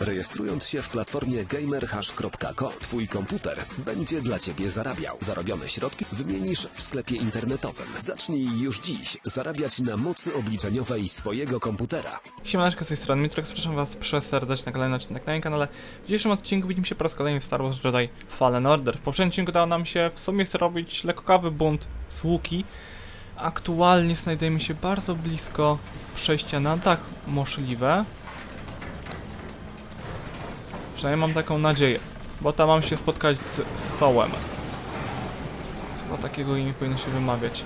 Rejestrując się w platformie gamerhash.co, twój komputer będzie dla ciebie zarabiał. Zarobione środki wymienisz w sklepie internetowym. Zacznij już dziś zarabiać na mocy obliczeniowej swojego komputera. Siemaneczko z tej strony Mitrok, zapraszam was przeserdecznie na kolejny odcinek na moim kanale. W dzisiejszym odcinku widzimy się po raz kolejny w Star Wars Jedi Fallen Order. W poprzednim odcinku udało nam się w sumie zrobić lekkokawy bunt z łuki. Aktualnie znajdujemy się bardzo blisko przejścia na dach możliwe. Przynajmniej mam taką nadzieję, bo tam mam się spotkać z, z Sołem. Chyba takiego imię powinno się wymawiać.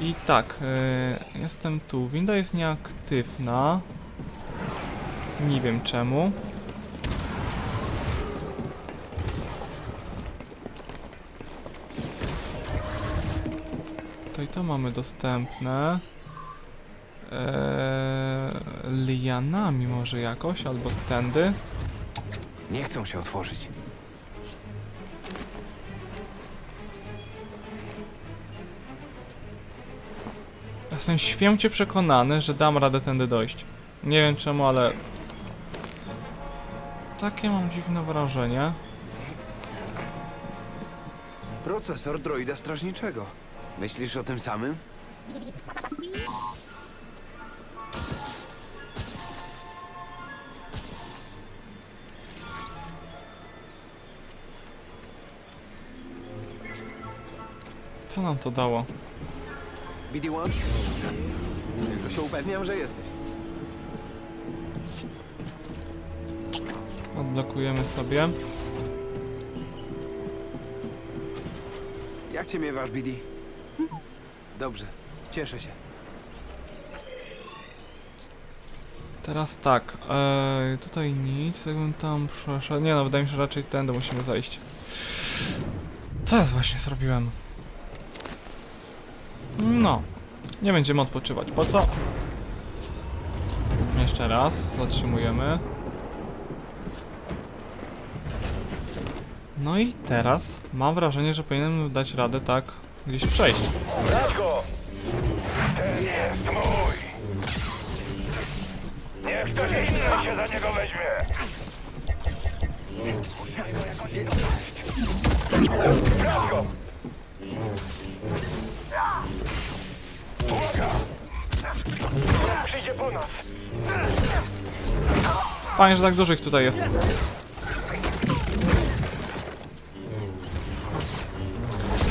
I tak, y, jestem tu. Winda jest nieaktywna. Nie wiem czemu. To i to mamy dostępne. Eee, lianami może jakoś, albo tędy. Nie chcą się otworzyć. Jestem święcie przekonany, że dam radę tędy dojść. Nie wiem czemu, ale... Takie mam dziwne wrażenie. Procesor droida strażniczego. Myślisz o tym samym? Co nam to dało? BD-1? Tylko się upewniam, że jesteś. Odblokujemy sobie. Jak cię miewasz, BD? Dobrze, cieszę się. Teraz tak, eee, tutaj nic, jakbym tam przeszedł. Nie no, wydaje mi się, że raczej tędy musimy zajść. Co ja właśnie zrobiłem? No, nie będziemy odpoczywać. Po co? Jeszcze raz, zatrzymujemy. No i teraz mam wrażenie, że powinienem dać radę tak gdzieś przejść. Brać! Ten jest mój! Niech ktoś inny się za niego weźmie! Brać! Uwaga! Przyjdzie po nas! Fajnie, że tak dużo ich tutaj jest.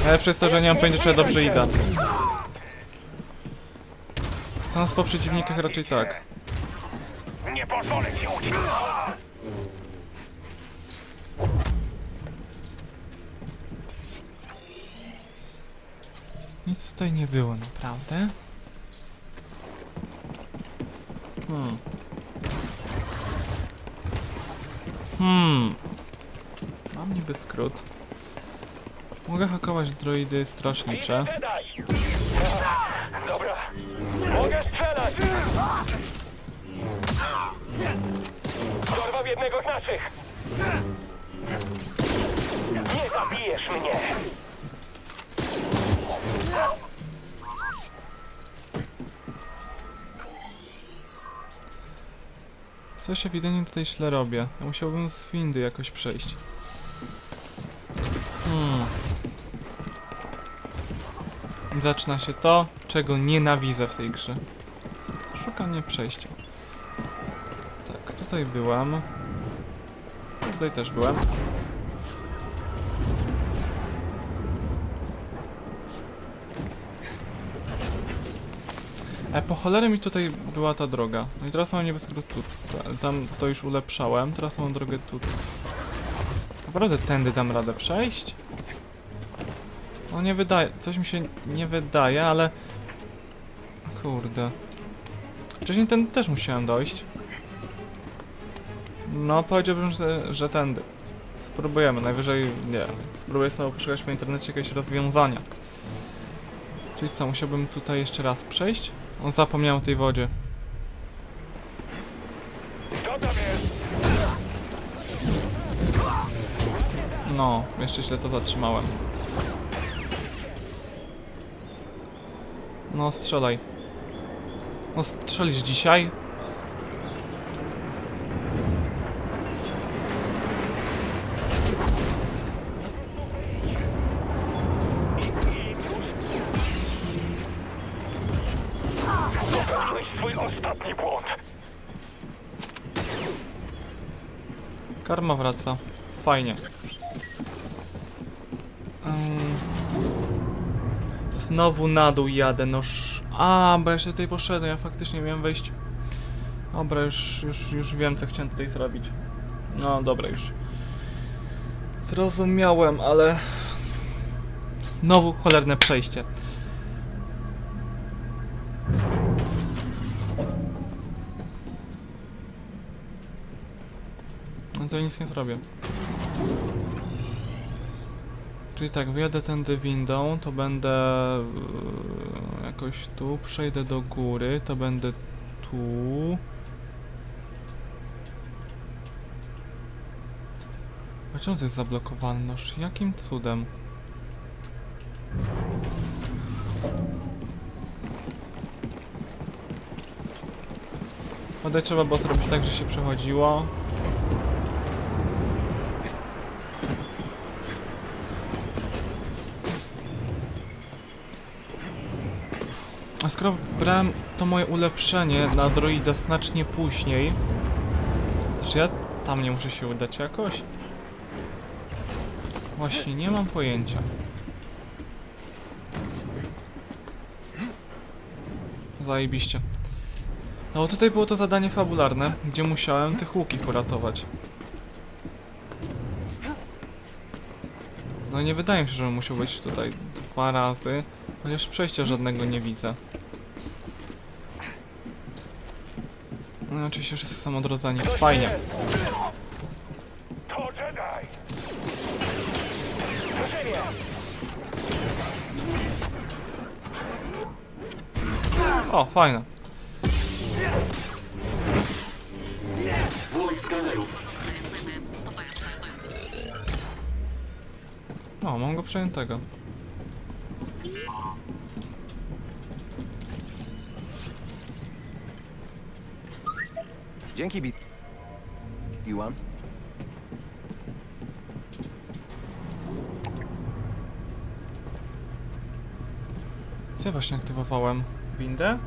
Najlepsze jest to, że nie mam pojęcia, czy ja dobrze idę. Co nas po przeciwnikach raczej tak. Nie pozwolę ci uciec! Nic tutaj nie było, naprawdę. Hmm. Hmm. Mam niby skrót. Mogę hakować droidy strażnicze. Jedi! Dobra, mogę strzelać! Dorwał jednego z naszych! Nie zabijesz mnie! Coś ewidentnie tutaj źle robię. Ja musiałbym z windy jakoś przejść. Hmm. Zaczyna się to, czego nienawidzę w tej grze. Szukanie przejścia. Tak, tutaj byłam. Tutaj też byłem. E, po cholerę mi tutaj była ta droga. No i teraz mam skrót tu. Ta- Tam to już ulepszałem, teraz mam drogę tu. Naprawdę tędy dam radę przejść? No nie wydaje, coś mi się nie wydaje, ale... Kurde. Wcześniej tędy też musiałem dojść. No, powiedziałbym, że, że tędy. Spróbujemy, najwyżej, nie Spróbuję znowu poszukać po internecie jakiegoś rozwiązania. Czyli co, musiałbym tutaj jeszcze raz przejść? On zapomniał o tej wodzie. No, jeszcze źle to zatrzymałem. No, strzelaj. No, strzelisz dzisiaj? Karma wraca. Fajnie. Znowu na dół jadę, noż. A, bo jeszcze tutaj poszedłem, ja faktycznie miałem wejść. Dobra, już, już, już wiem, co chciałem tutaj zrobić. No, dobra, już. Zrozumiałem, ale... Znowu cholerne przejście. Nic nie zrobię. Czyli tak, wyjadę tędy windą, to będę yy, jakoś tu, przejdę do góry, to będę tu. A czemu to jest zablokowane? Noż jakim cudem? Tutaj trzeba było zrobić tak, że się przechodziło. A skoro brałem to moje ulepszenie na droida znacznie później, to czy ja tam nie muszę się udać jakoś? Właśnie, nie mam pojęcia. Zajebiście. No bo tutaj było to zadanie fabularne, gdzie musiałem tych łukich uratować. No nie wydaje mi się, że musiał być tutaj dwa razy, chociaż przejścia żadnego nie widzę. No oczywiście wszyscy Fajnie. To! O, fajne. O, mam go przejętego. Dzięki, Bit. Iwan. Co ja właśnie aktywowałem? Windę?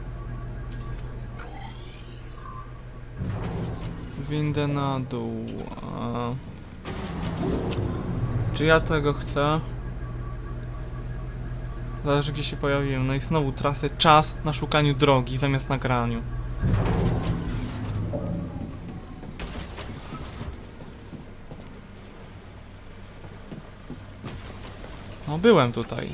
Windę na dół. A... Czy ja tego chcę? Zależy gdzie się pojawiłem. No i znowu tracę czas na szukaniu drogi zamiast na byłem tutaj.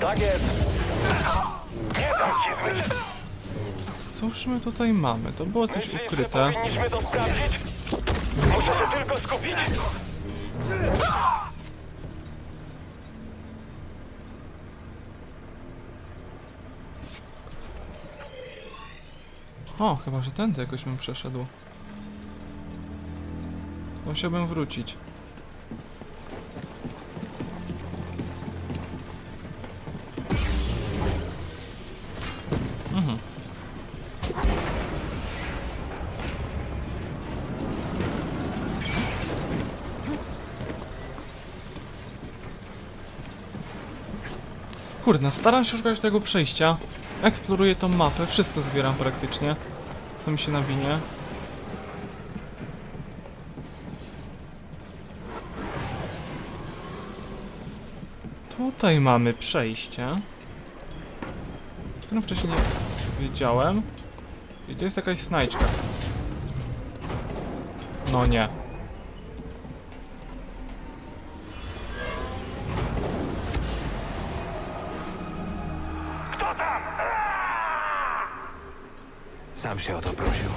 Tak jest! Nie dam ci zwyciężyć! Cóż my tutaj mamy? To było coś Myślisz, że ukryte. powinniśmy to sprawdzić? Muszę się tylko skupić! O, chyba, że tędy jakoś bym przeszedł. Musiałbym wrócić. Mhm. Kurde, staram się szukać tego przejścia. Eksploruję tą mapę, wszystko zbieram praktycznie. Co mi się nawinie. Tutaj mamy przejście. Którym wcześniej nie wiedziałem. I to jest jakaś znajdźka. No nie. Sam się o to prosił.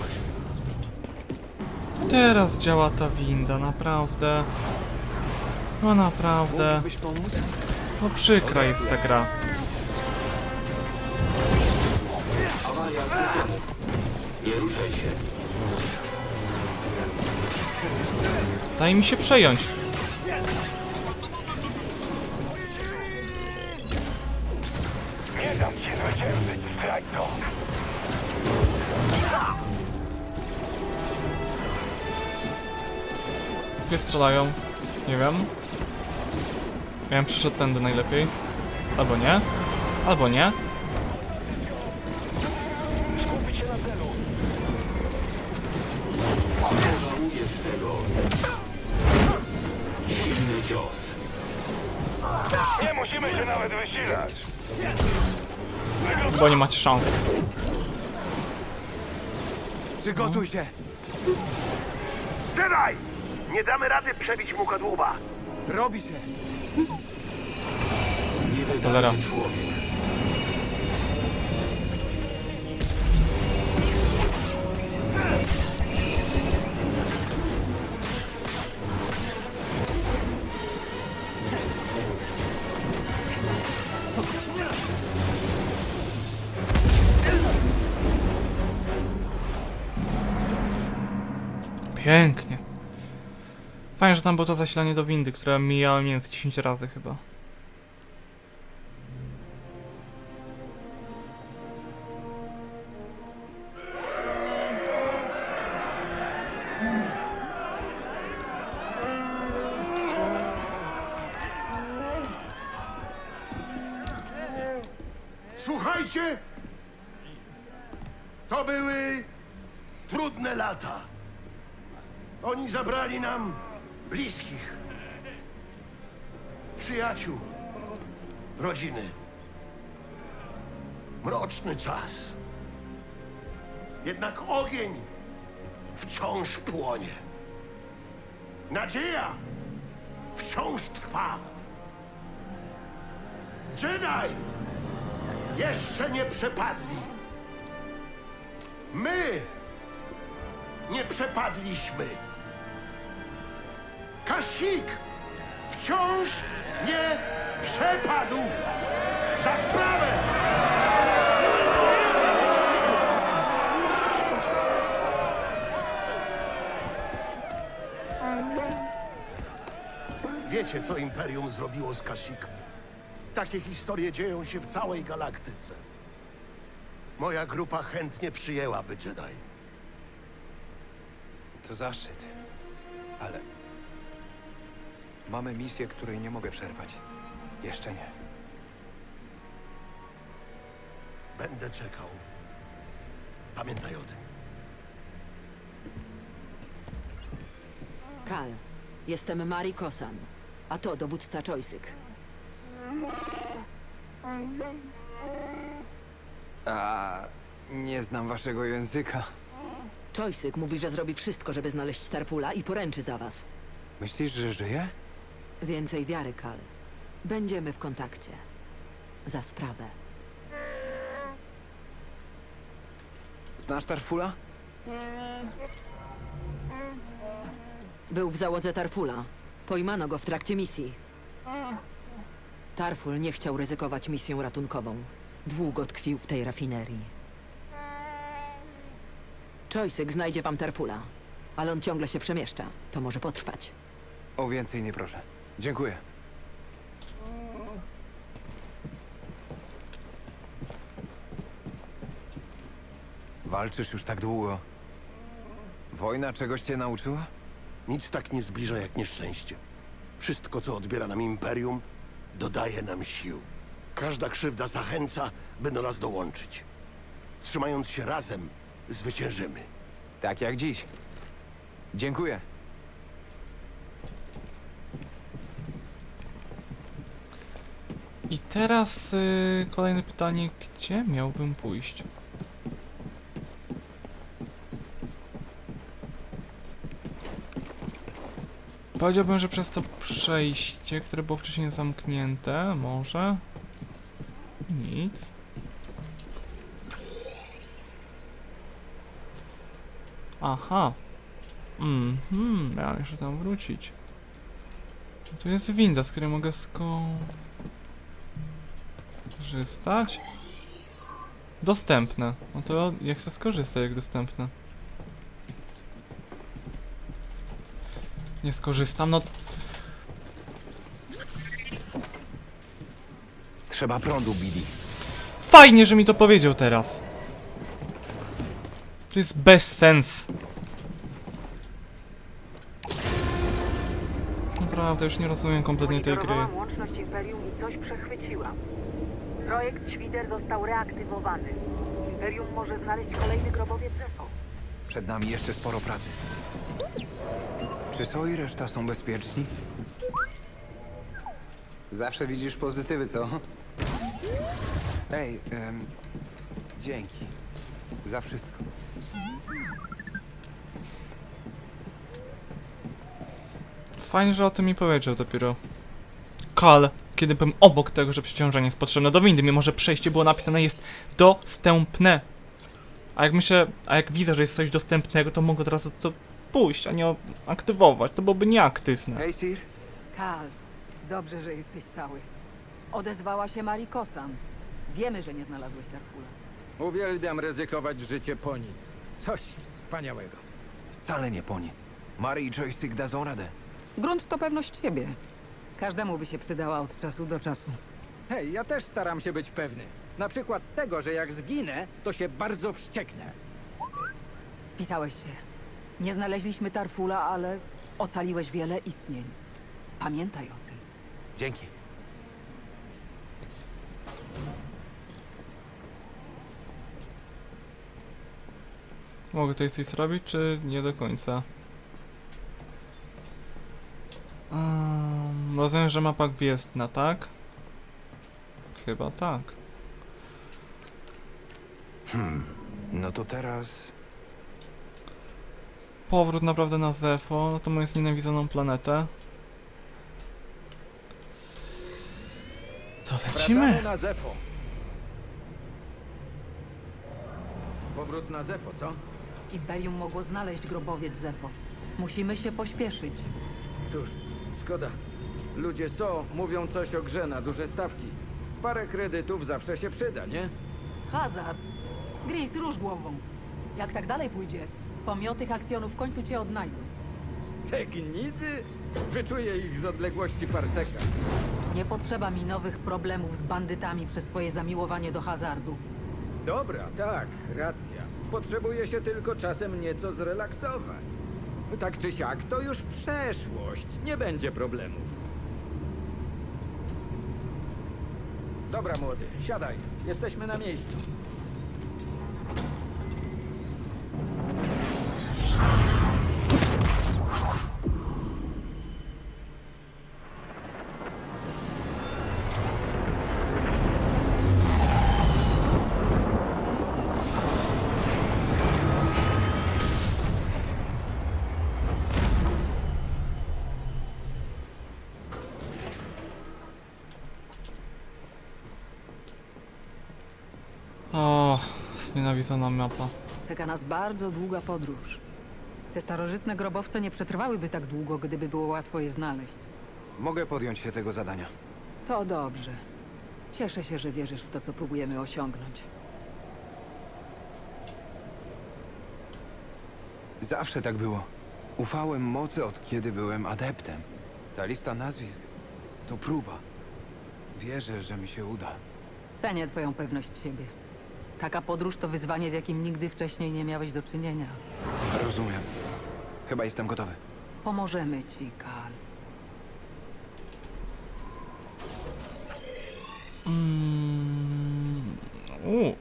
Teraz działa ta winda, naprawdę. No naprawdę. No przykra jest ta gra. Daj mi się przejąć. Gdzie strzelają? Nie wiem. Ja bym przyszedł tędy najlepiej. Albo nie. Albo nie. Nie musimy się nawet wysilać. Bo nie macie szans. Przygotuj się. Jedi! Nie damy rady przebić mu kadłuba. Robi się. Cholera. Pięknie. Że tam było to zasilanie do windy, które mijałem nie wiem, z 10 razy chyba. Słuchajcie! To były trudne lata. Oni zabrali nam bliskich, przyjaciół, rodziny. Mroczny czas. Jednak ogień wciąż płonie. Nadzieja wciąż trwa. Jedi jeszcze nie przepadli. My nie przepadliśmy. Kasik wciąż nie przepadł. Za sprawę! Wiecie, co Imperium zrobiło z Kasik? Takie historie dzieją się w całej galaktyce. Moja grupa chętnie przyjęłaby Jedi. To zaszczyt. Ale... Mamy misję, której nie mogę przerwać. Jeszcze nie. Będę czekał. Pamiętaj o tym. Kal, jestem Mari Kosan, a to dowódca Czojsyk. A... Nie znam waszego języka. Czojsyk mówi, że zrobi wszystko, żeby znaleźć Starpula i poręczy za was. Myślisz, że żyje? Więcej wiary, Kal. Będziemy w kontakcie. Za sprawę. Znasz Tarfula? Był w załodze Tarfula. Pojmano go w trakcie misji. Tarful nie chciał ryzykować misją ratunkową. Długo tkwił w tej rafinerii. Czojsyk znajdzie wam Tarfula, ale on ciągle się przemieszcza. To może potrwać. O więcej nie proszę. Dziękuję. Walczysz już tak długo. Wojna czegoś cię nauczyła? Nic tak nie zbliża jak nieszczęście. Wszystko, co odbiera nam Imperium, dodaje nam sił. Każda krzywda zachęca, by do nas dołączyć. Trzymając się razem, zwyciężymy. Tak jak dziś. Dziękuję. I teraz y, kolejne pytanie, gdzie miałbym pójść? Powiedziałbym, że przez to przejście, które było wcześniej zamknięte, może? Nic. Aha. Mhm, miałem jeszcze tam wrócić. Tu jest winda, z której mogę skorzystać. Dostępne. No to ja chcę skorzystać jak dostępne. Nie skorzystam, no Trzeba prądu, Billy. fajnie, że mi to powiedział teraz. To jest bez sens. Dobra, Naprawdę, już nie rozumiem kompletnie tej gry. Monitorowałam łączność Imperium i coś przechwyciłam. Projekt Świder został reaktywowany. Imperium może znaleźć kolejny grobowiec Zefo. Przed nami jeszcze sporo pracy. Czy So i reszta są bezpieczni? Zawsze widzisz pozytywy, co? Ej, em, dzięki. Za wszystko. Fajnie, że o tym mi powiedział dopiero. Kal, kiedy byłem obok tego, że przeciążenie jest potrzebne do windy, mimo że przejście było napisane jest dostępne. A jak myślę, a jak widzę, że jest coś dostępnego, to mogę od razu to pójść, a nie aktywować. To byłoby nieaktywne. Hej, Sir. Kal, dobrze, że jesteś cały. Odezwała się Mari Kosan. Wiemy, że nie znalazłeś Darfula. Uwielbiam ryzykować życie po nic. Coś wspaniałego. Wcale nie po nic. Mary i Joystick dadzą radę. Grunt to pewność siebie. Każdemu by się przydała od czasu do czasu. Hej, ja też staram się być pewny. Na przykład tego, że jak zginę, to się bardzo wścieknę. Spisałeś się. Nie znaleźliśmy Tarfula, ale ocaliłeś wiele istnień. Pamiętaj o tym. Dzięki. Mogę tutaj coś zrobić, czy nie do końca? Um, rozumiem, że mapa gwiezdna, tak? Chyba tak. No to teraz... Powrót naprawdę na Zefo, no to moją znienawidzoną planetę. To lecimy! Wracamy na Zefo. Powrót na Zefo, co? Imperium mogło znaleźć grobowiec Zefo. Musimy się pośpieszyć. Cóż, szkoda. Ludzie co mówią coś o grze na duże stawki. Parę kredytów zawsze się przyda, nie? Hazard! Gris, rusz głową. Jak tak dalej pójdzie, pomioty akcjonów w końcu cię odnajdą. Te gnidy? Wyczuję ich z odległości parseka. Nie potrzeba mi nowych problemów z bandytami przez twoje zamiłowanie do hazardu. Dobra, tak, racja. Potrzebuje się tylko czasem nieco zrelaksować. Tak czy siak, to już przeszłość. Nie będzie problemów. Dobra, młody, siadaj. Jesteśmy na miejscu. Znienawidzona mapa. Czeka nas bardzo długa podróż. Te starożytne grobowce nie przetrwałyby tak długo, gdyby było łatwo je znaleźć. Mogę podjąć się tego zadania. To dobrze. Cieszę się, że wierzysz w to, co próbujemy osiągnąć. Zawsze tak było. Ufałem mocy od kiedy byłem adeptem. Ta lista nazwisk to próba. Wierzę, że mi się uda. Cenię twoją pewność siebie. Taka podróż to wyzwanie, z jakim nigdy wcześniej nie miałeś do czynienia. Rozumiem. Chyba jestem gotowy. Pomożemy ci, Kal. Mm, u.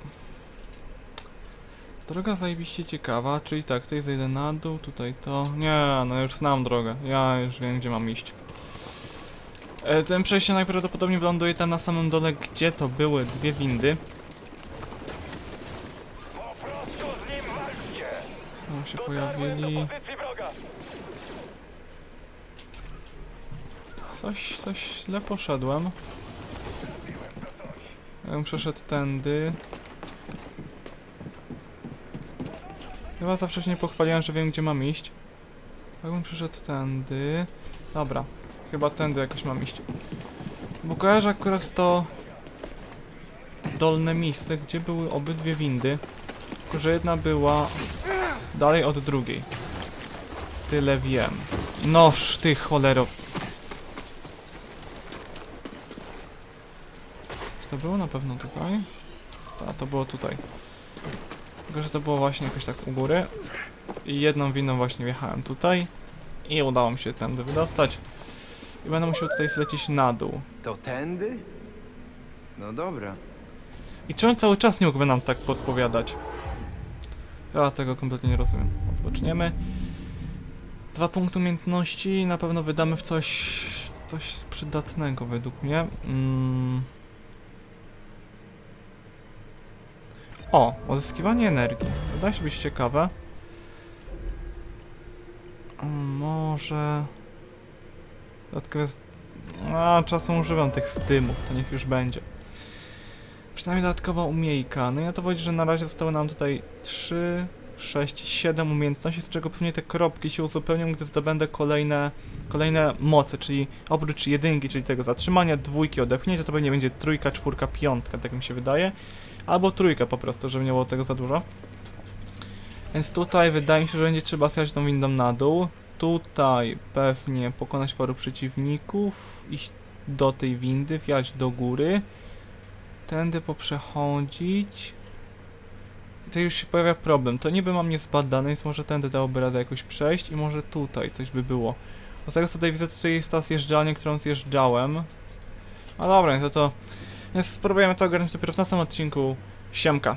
Droga zajebiście ciekawa, czyli tak, tutaj zejdę na dół, tutaj to... Nie, no już znam drogę, ja już wiem gdzie mam iść. E, ten przejście najprawdopodobniej wyląduje tam na samym dole, gdzie to były dwie windy. Po prostu z nim walczcie! Znowu się pojawili... Coś, coś źle poszedłem. Ja przeszedł tędy. Chyba za wcześnie pochwaliłem, że wiem gdzie mam iść. Jakbym przeszedł tędy. Dobra, chyba tędy jakoś mam iść. Bo kojarzę akurat to dolne miejsce, gdzie były obydwie windy. Tylko, że jedna była dalej od drugiej. Tyle wiem. Noż, ty cholero. Czy to było na pewno tutaj? A to było tutaj. Tylko, że to było właśnie jakoś tak u góry. I jedną winą właśnie wjechałem tutaj. I udało mi się tędy wydostać. I będę musiał tutaj zlecieć na dół. To tędy? No dobra. I on cały czas nie mógłby nam tak podpowiadać? Ja tego kompletnie nie rozumiem. Odpoczniemy. Dwa punkty umiejętności na pewno wydamy w coś, coś przydatnego według mnie. Mm. O, odzyskiwanie energii. Wydaje się być ciekawe. Może... Dodatkowe... z- A, czasem używam tych stymów, to niech już będzie. Przynajmniej dodatkowa umiejka. No i to wychodzi, że na razie zostały nam tutaj 3, 6, 7 umiejętności, z czego pewnie te kropki się uzupełnią, gdy zdobędę kolejne, kolejne moce, czyli oprócz jedynki, czyli tego zatrzymania, dwójki, odepchnięcia, to pewnie będzie trójka, czwórka, piątka, tak mi się wydaje. Albo trójka po prostu, żeby nie było tego za dużo. Więc tutaj wydaje mi się, że będzie trzeba zjechać tą windą na dół. Tutaj pewnie pokonać paru przeciwników, iść do tej windy, wjechać do góry tędy poprzechodzić. I to już się pojawia problem. To niby mam niezbadane, więc może tędy dałoby radę jakoś przejść i może tutaj coś by było. Bo z tego co tutaj widzę, tutaj jest ta zjeżdżalnia, którą zjeżdżałem. A dobra, no to to... Więc spróbujemy to ogarnąć dopiero w następnym odcinku. Siemka.